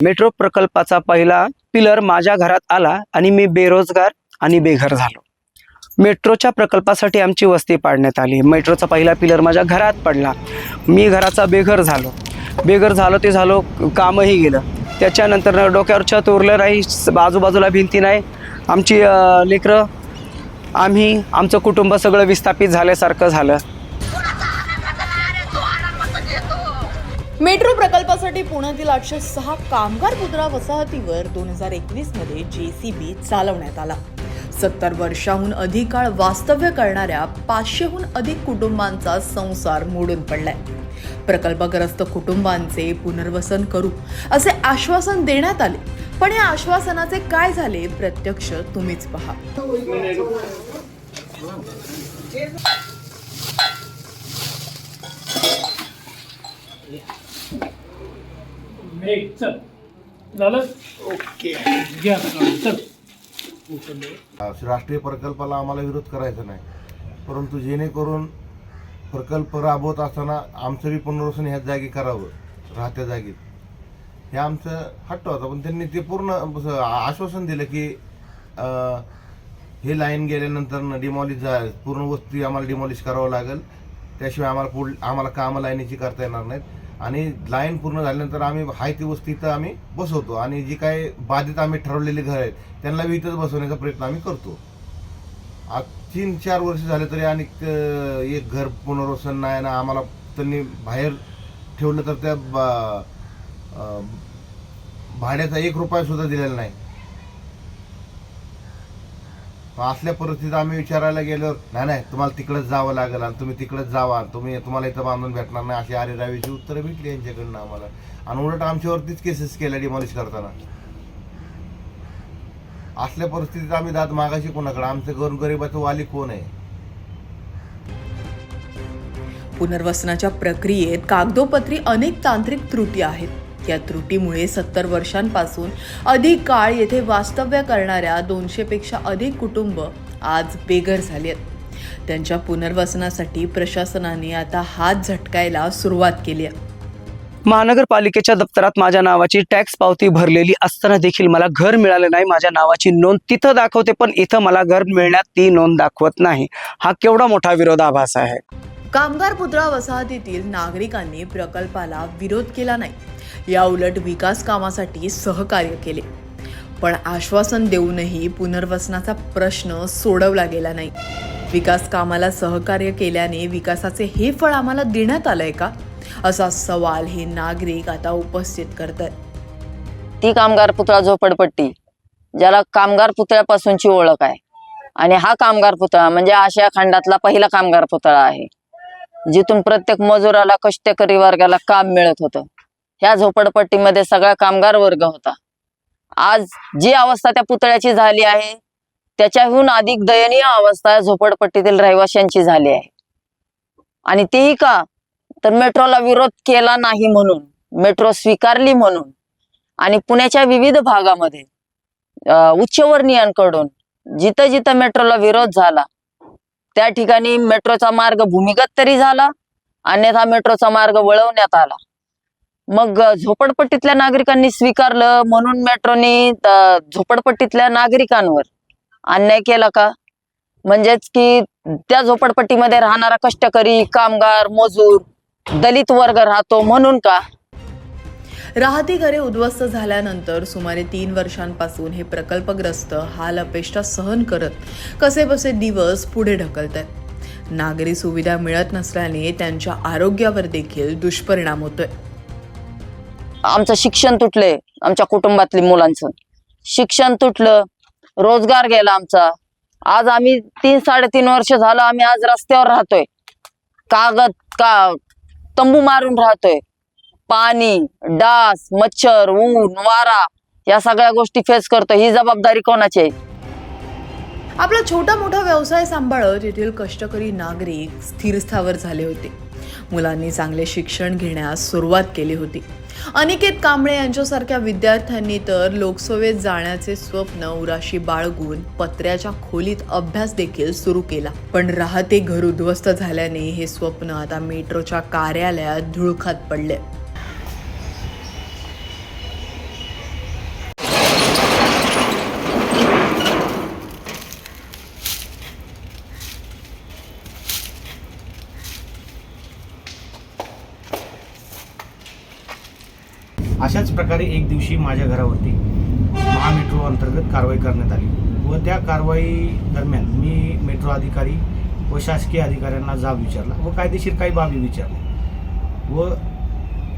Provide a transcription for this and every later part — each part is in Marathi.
मेट्रो प्रकल्पाचा पहिला पिलर माझ्या घरात आला आणि मी बेरोजगार आणि बेघर झालो. मेट्रोच्या प्रकल्पासाठी आमची वस्ती पाडण्यात आली. मेट्रोचा पहिला पिलर माझ्या घरात पडला. मी घराचा बेघर झालो. बेघर झालो ते झालो कामही गेलं. त्याच्यानंतर डोक्यावर छत उरलं नाही बाजूबाजूला आजूबाजूला भिंती नाही. आमची लेकरं आम्ही आमचं कुटुंब सगळं विस्थापित झाल्यासारखं झालं. मेट्रो प्रकल्पासाठी पुण्यातील आठशे सहा कामगार मुद्रा वसाहतीवर दोन हजार एकवीसमध्ये जेसीबी चालवण्यात आला. सत्तर वर्षाहून अधिक काळ वास्तव्य करणाऱ्या पाचशेहून अधिक कुटुंबांचा संसार मोडून पडलाय. प्रकल्पग्रस्त कुटुंबांचे पुनर्वसन करू असे आश्वासन देण्यात आले. पण या आश्वासनाचे काय झाले प्रत्यक्ष तुम्हीच पहा. मेघ चल. झालं? ओके. घ्या चल. राष्ट्रीय प्रकल्पाला आम्हाला विरोध करायचा नाही. परंतु जेणेकरून प्रकल्प राबवत असताना आमचं बी पुनर्वसन ह्याच जागी करावं राहत्या जागेत. हे आमचं हट्ट होता पण त्यांनी ते पूर्ण आश्वासन दिलं की हे लाईन गेल्यानंतर डिमॉलिश जा पूर्ण वस्ती आम्हाला डिमॉलिश करावं लागेल. त्याशिवाय आम्हाला पुढ आम्हाला कामं लाईनीची करता येणार नाहीत. आणि लाईन पूर्ण झाल्यानंतर आम्ही हाय ती वस्ती इथं आम्ही बसवतो. आणि जी काही बाधित आम्ही ठरवलेली घर आहेत त्यांना इथंच बसवण्याचा प्रयत्न आम्ही करतो. आज तीन चार वर्ष झाले तरी आणि एक घर पुनर्वसन नाही ना आम्हाला त्यांनी बाहेर ठेवलं तर त्या बा- भाड्याचा एक रुपया सुद्धा दिलेला नाही. असल्या परिस्थितीत आम्ही विचारायला गेलो नाही नाही तुम्हाला तिकडंच जावं लागेल आणि तुम्ही तिकडंच जावा. तुम्ही तुम्हाला इथं बांधून भेटणार नाही. अशी आरेरावीची उत्तरं भेटली यांच्याकडनं आम्हाला. आणि उलट आमच्यावरतीच केसेस केल्या डिमॉलिश करताना. असल्या परिस्थितीत आम्ही दात मागाशी कोणाकडे? आमचं गोरगरिबाचं वाली कोण आहे? पुनर्वसनाच्या प्रक्रियेत कागदोपत्री अनेक तांत्रिक त्रुटी आहेत. या त्रुटीमुळे सत्तर वर्षांपासून अधिक काळ येथे वास्तव्य करणाऱ्या दोनशेपेक्षा अधिक कुटुंब आज बेघर झाली आहेत. त्यांच्या पुनर्वसनासाठी प्रशासनाने आता हात झटकायला सुरुवात केली आहे. महानगरपालिकेच्या दप्तरात माझ्या नावाची टॅक्स पावती भरलेली असताना देखील मला घर मिळालं नाही माझ्या नावाची नोंद तिथं दाखवते पण इथं मला घर मिळण्यात ती नोंद दाखवत नाही. हा केवढा मोठा विरोधाभास आहे. कामगार पुतळा वसाहतीतील नागरिकांनी प्रकल्पाला विरोध केला नाही. या उलट विकास कामासाठी सहकार्य केले. पण आश्वासन देऊनही पुनर्वसनाचा प्रश्न सोडवला गेला नाही. विकास कामाला सहकार्य केल्याने विकासाचे हे फळ आम्हाला देण्यात आलंय का? असा सवाल हे नागरिक आता उपस्थित करत आहेत ती कामगार पुतळा झोपडपट्टी ज्याला कामगार पुतळ्यापासूनची ओळख आहे. आणि हा कामगार पुतळा म्हणजे आशिया खंडातला पहिला कामगार पुतळा आहे जिथून प्रत्येक मजुराला कष्टकरी वर्गाला काम मिळत होतं. ह्या झोपडपट्टीमध्ये सगळा कामगार वर्ग होता. आज जी अवस्था त्या पुतळ्याची झाली आहे त्याच्याहून अधिक दयनीय अवस्था झोपडपट्टीतील रहिवाशांची झाली आहे. आणि तेही का? तर मेट्रोला विरोध केला नाही म्हणून मेट्रो स्वीकारली म्हणून. आणि पुण्याच्या विविध भागामध्ये उच्चवर्णीयांकडून जिथं जिथं मेट्रोला विरोध झाला त्या ठिकाणी मेट्रोचा मार्ग भूमिगत तरी झाला अन्यथा मेट्रोचा मार्ग वळवण्यात आला. मग झोपडपट्टीतल्या नागरिकांनी स्वीकारलं म्हणून मेट्रोनी झोपडपट्टीतल्या नागरिकांवर अन्याय केला का? म्हणजेच की त्या झोपडपट्टीमध्ये राहणारा कष्टकरी कामगार मजूर दलित वर्ग राहतो म्हणून का? राहती घरे उद्ध्वस्त झाल्यानंतर सुमारे तीन वर्षांपासून हे प्रकल्पग्रस्त हाल अपेष्टा सहन करत कसेबसे दिवस पुढे ढकलत आहेत नागरी सुविधा मिळत नसल्याने त्यांच्या आरोग्यावर देखील दुष्परिणाम होतोय. आमचं शिक्षण तुटले आमच्या कुटुंबातली मुलांचं. शिक्षण तुटलं रोजगार गेला आमचा. आज आम्ही तीन साडेतीन वर्ष झालं आम्ही आज रस्त्यावर राहतोय. कागद का तंबू मारून राहतोय. पाणी डास मच्छर ऊन वारा या सगळ्या गोष्टी फेस करतो ही जबाबदारी कोणाची आहे? आपला छोटा मोठा व्यवसाय सांभाळत येथील कष्टकरी नागरिक स्थिरस्थावर झाले होते. मुलांनी चांगले शिक्षण घेण्यास सुरुवात केली होती. अनिकेत कांबळे यांच्यासारख्या विद्यार्थ्यांनी तर लोकसभेत जाण्याचे स्वप्न उराशी बाळगून पत्र्याच्या खोलीत अभ्यास देखील सुरू केला. पण राहते घर उद्ध्वस्त झाल्याने हे स्वप्न आता मेट्रोच्या कार्यालयात धुळखात पडले. प्रकारे एक दिवशी माझ्या घरावरती महामेट्रो अंतर्गत कारवाई करण्यात आली व त्या कारवाई दरम्यान मी मेट्रो अधिकारी व शासकीय अधिकाऱ्यांना जाब विचारला व कायदेशीर काही बाबी विचारल्या व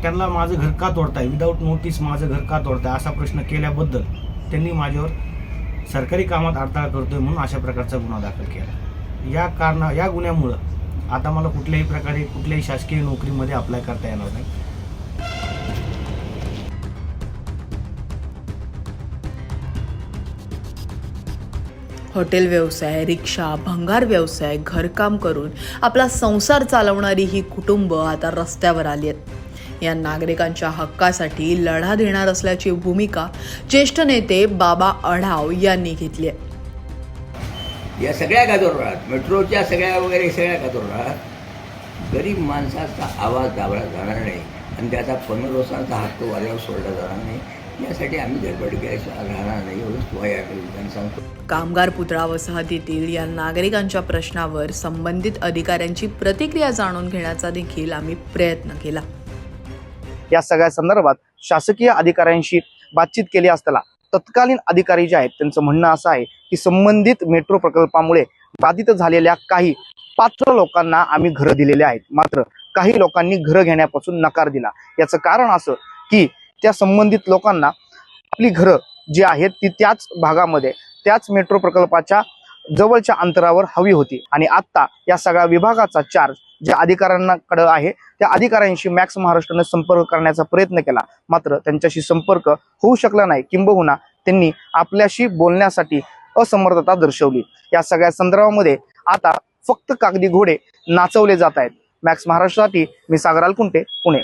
त्यांना माझं घर का तोडताय? विदाऊट नोटीस माझं घर का तोडताय? असा प्रश्न केल्याबद्दल त्यांनी माझ्यावर सरकारी कामात अडथळा करतोय म्हणून अशा प्रकारचा गुन्हा दाखल केला. या कारणा या गुन्ह्यामुळं आता मला कुठल्याही प्रकारे कुठल्याही शासकीय नोकरीमध्ये अप्लाय करता येणार नाही. हॉटेल व्यवसाय रिक्षा भंगार व्यवसाय घरकाम करून आपला संसार चालवणारी ही कुटुंब आता रस्त्यावर आली आहेत. या नागरिकांच्या हक्कासाठी लढा देणार असल्याची भूमिका ज्येष्ठ नेते बाबा आढाव यांनी घेतली आहे. या सगळ्या गाजवणार मेट्रोच्या सगळ्या वगैरे सगळ्या गाजवणार गरीब माणसाचा आवाज दाबला जाणार नाही आणि त्याचा पुनर्वसनाचा हक्क वाऱ्यावर सोडला जाणार नाही. यासाठी आम्ही धडपड राहणार नाही एवढंच सांगतो. कामगार पुतळा वसाहतीतील या नागरिकांच्या प्रश्नावर संबंधित अधिकाऱ्यांची प्रतिक्रिया जाणून घेण्याचा देखील आम्ही प्रयत्न केला. या सगळ्या संदर्भात शासकीय अधिकाऱ्यांशी बातचीत केली असताना तत्कालीन अधिकारी जे आहेत त्यांचं म्हणणं असं आहे की संबंधित मेट्रो प्रकल्पामुळे बाधित झालेल्या काही पात्र लोकांना आम्ही घरं दिलेले आहेत. मात्र काही लोकांनी घरं घेण्यापासून नकार दिला. याचं कारण असं की त्या संबंधित लोकांना आपली घरं जी आहेत ती त्याच भागामध्ये त्याच मेट्रो प्रकल्पाच्या जवळच्या अंतरावर हवी होती. आणि आत्ता या सगळ्या विभागाचा चार्ज ज्या अधिकाऱ्यांकडे आहे त्या अधिकाऱ्यांशी मॅक्स महाराष्ट्राने संपर्क करण्याचा प्रयत्न केला. मात्र त्यांच्याशी संपर्क होऊ शकला नाही. किंबहुना त्यांनी आपल्याशी बोलण्यासाठी असमर्थता दर्शवली. या सगळ्या संदर्भामध्ये आता फक्त कागदी घोडे नाचवले जात आहेत. मॅक्स महाराष्ट्रासाठी मी सागराल कुंटे पुणे.